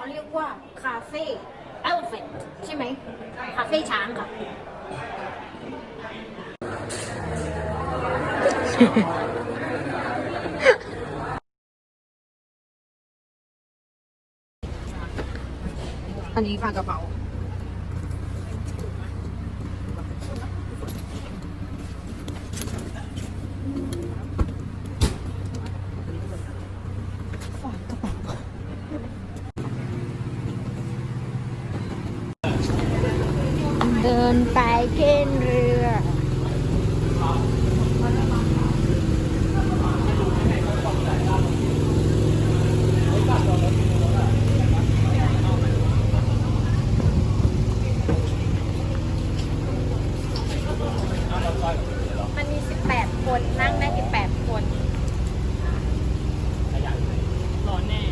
เขาเรียกว่าคาเฟ่เอลเฟนใช่ไหมคาเฟ่ช้างค่ะ อันนี้ปลากระเป๋า นไปขึ้นเรือ มันมี 18 คนนั่งได้ 18 คนร้อนแน่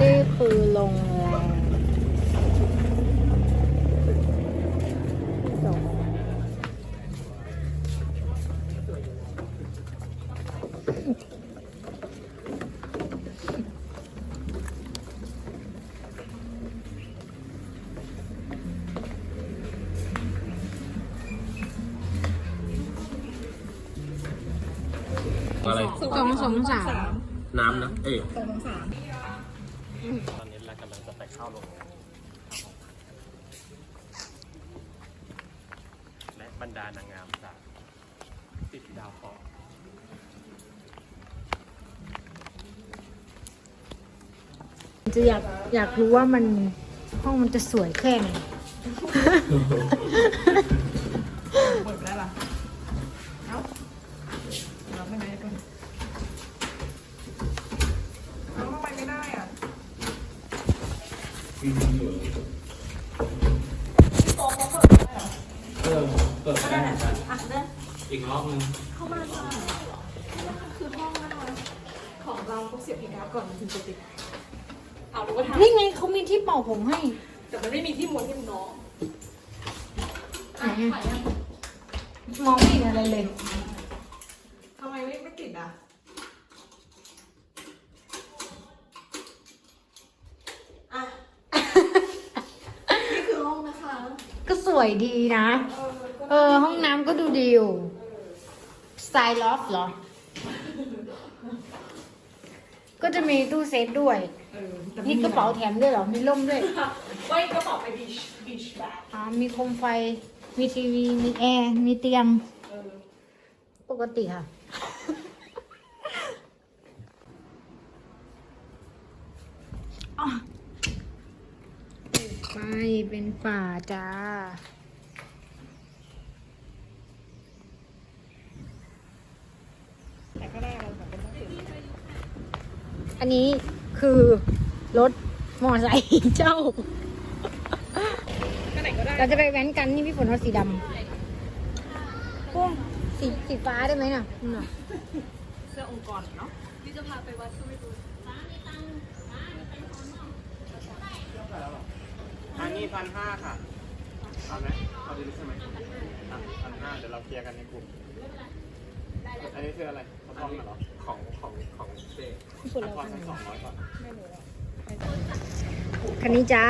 นี่คือโรงแรมจบส อะไรองสองสามน้ำนะ เอ๊ะสองสามตอนนี้เรากำลังจะไปเข้าโรงแรมและบรรดานางงามจากติดดาวฟอร์จะอยากอยากรู้ว่ามันห้องมันจะสวยแค่ไหนเปิดได้ปะเอ้าเราไม่ได้กันเอาทำไมไม่ได้อะ เออเปิดได้เหมือนกันอีกรอบนึงคือห้องนะคะของเราต้องเสียบอีกแล้วก่อนมันถึงจะติดเอารู้ว่าทนี่ไงเขามีที่เป่าผมให้ำแต่มันไม่มีที่ม้วนที่น้องไหนอะ มองไม่เห็นอะไรเลย ทำไมไม่ไม่ติดอะ อะ นี่คือห้องนะคะ ก็ส วยดีนะเออก็เออ ห้องน้ำก็ดูดีอยู่สไตล์ลอฟเหรอ ก็จะมีตู้เซฟด้วยเออแต่นี่กระเป๋าแถมด้วยเหรอ มีร่มด้วยไว้กระเป๋าไปบีชบีชแบกอ่ามีโคมไฟ มีทีวี มีแอร์ มีเตียงเออปกติค่ะอะไป เป็นป่าจ้า แต่ก็ได้เราแบบเป็นต้องติดอันนี้คือรถมอไซค์เจ้า ก็ไหนก็ได้ เราจะไปแว้นกันนี่พี่ฝนเอาสีดำพวกสีสีฟ้าได้ไหมน่ะนั่นน่ะ เสื้อองค์กรเนาะ อันนี้พันห้าค่ะเอาไหมเอาดีใช่ไหมอะพันห้าเดี๋ยวเราเคลียร์กันในกลุ่ม อันนี้คืออะไรเขาต้องเหรอ ของของของเจ๊อันพอสักสองร้อยก่อนคันนี้จ้า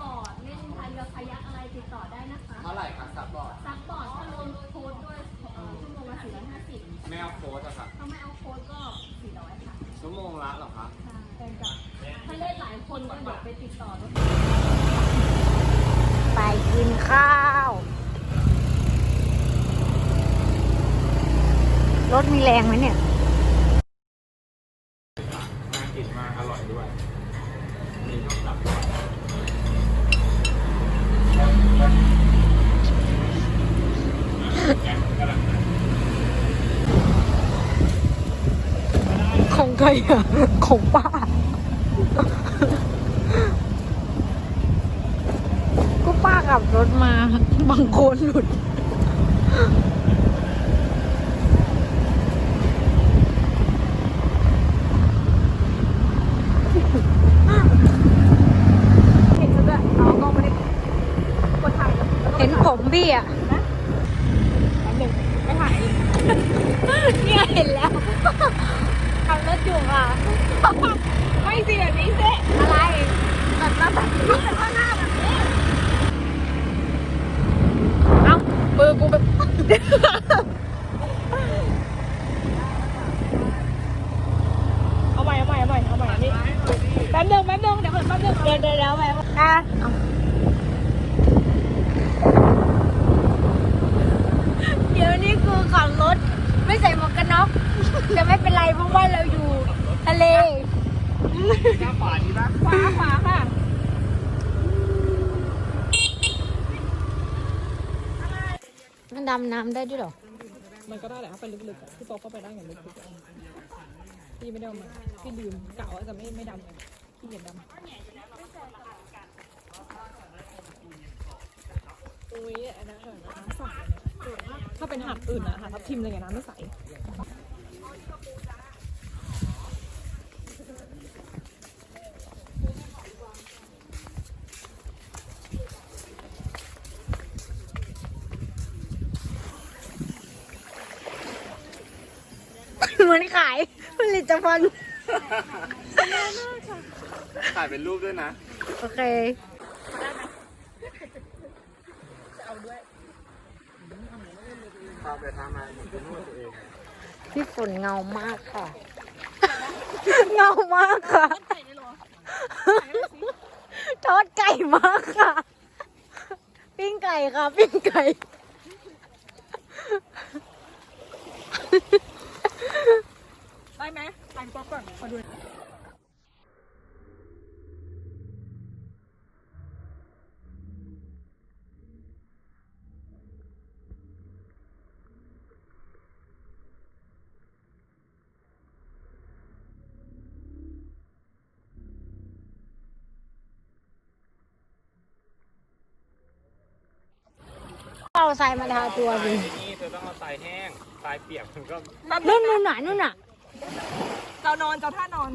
บอร์ดเล่นพายเรือพายักอะไรติดต่อได้นะคะ เท่าไหร่คะซับบอร์ดซักบ ติดต่อรถไปกินข้าว รถมีแรงไหมเนี่ย น่ากินมากอร่อยด้วย มีข้าวสับด้วยแกงกำลังของใครอะของป้า ขับรถมาบางโคนหลุด เห็นแล้วด้วยเราก็ไม่ได้กดถ่ายแล้วเห็นผมพี่อะแป๊บนึงไม่ถ่ายอีกเนี่ยเห็นแล้วขับรถอยู่อะ ไม่สิแบบนี้เซ่อะไรแบบนั้นแบบนี้แบบว่าหน้าแบบนี้ เอ้าเบอร์กูแบบ เอาใหม่เอาใหม่เอาใหม่เอาใหม่อันนี้แป๊บนึงแป๊บนึงเดี๋ยวก่อนแป๊บนึงเดี๋ยวเดี๋ยวเดี๋ยวไปอะเดี๋ยวนี้กูขับรถ ไม่ใส่หมวกกันน็อกจะไม่เป็นไรเพราะว่าเราอยู่ทะเล หน้าขวาดีปะขวาขวาค่ะ มัน ดำน้ำได้ด้วยเหรอ มันก็ได้แหละถ้าไปลึกๆอะพี่โป๊กก็ไปได้อย่างลึกๆอะพี่ไม่ได้เอามาพี่ลืมเก่าจะไม่ไม่ดำพี่เห็นดำอุ้ยอันนั้นแบบน้ำใสถ้าเป็นหาดอื่นอะหาดทับทิมอะไรเงี้ยน้ำไม่ใส มือนขายผลิตภัณฑ์ถ่ายเป็นรูปด้วยนะ โอเคพาไปทำงานเหมือนเป็นรูปตัวเองพี่ฝนเงามากค่ะ เงามากค่ะทอดไก่มากค่ะ ปิ้งไก่ค่ะ ปิ้งไก่ ได้ไหมถ่ายป๊อปก่อนขอดูเอาทรายมาทาตัวดินี่เธอต้องเอาทรายแห้งทรายเปียกมันก็นู่นนู่นน่ะนู่นน่ะ เรานอนเจ้าท่านอน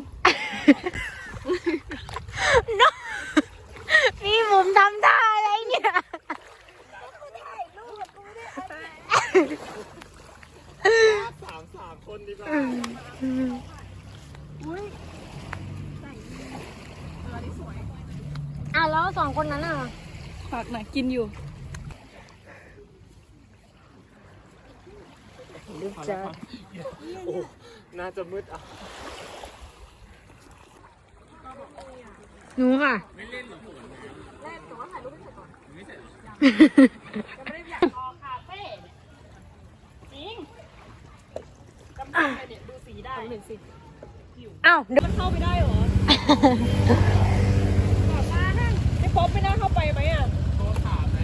พี่บุ๋มทำท่าอะไรเนี่ย สามสามคนดีกว่าอ้าวแล้วสองคนนั้นอะ ฝากหน่อยกินอยู่ลูกจ้าโอ้ น่าจะมืดอะหนูค่ะดูสีได้เห็นสิอ้าวเดี๋ยวมันเข้าไปได้เหรอบอกว่าไม่ป๊อปไม่น่าเข้าไปไหมอะโทรถามไหม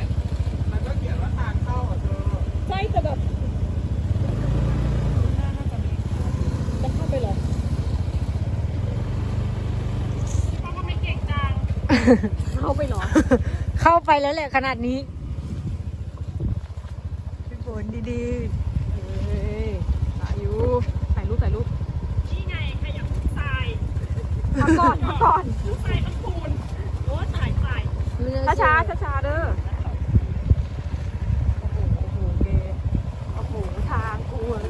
มันก็เขียนว่าทางเข้าอะเธอใช่แต่แบบน่าจะมีจะเข้าไปเหรอเขาก็ไม่เก่งจัง เข้าไปเหรอ เข้าไปแล้วแหละขนาดนี้พี่ฝนดีเฮ้ยถ่ายอยู่ถ่ายรูปถ่ายรูปนี่ไงขยับทรายมาก่อนมาก่อนทรายทั้งปูนโอ้ถ่ายถ่ายๆไม่น่ช้าเชื่ช้าอช้าช้าๆเด้อ โอ้โห โอ้โหเกโอ้โห ทางกูอะ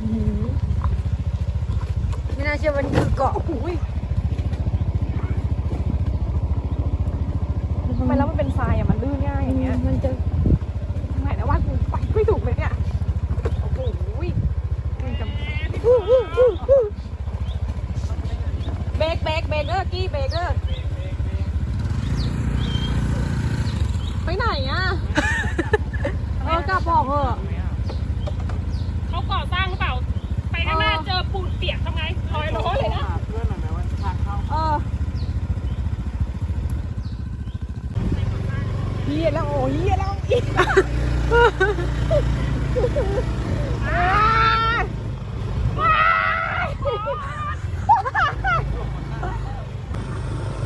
อื้อหือ จะมันคือเกาะอุ้ยียแล้ว โอ้เฮียแล้วอีก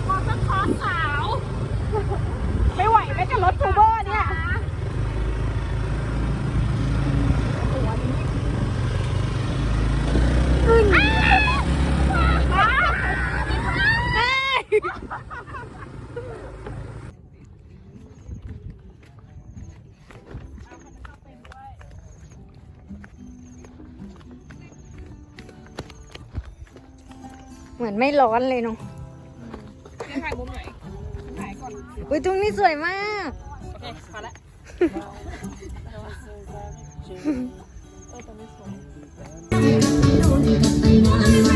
มอเตอร์คอร์สสาว ไม่ไหวแม้จะรถทูเบอร์ เหมือนไม่ร้อนเลยเนาะถ่ายมุมไหนถ่ายก่อน อุ้ยตรงนี้สวยมาก โอเคพอละเออตรงนี้สวย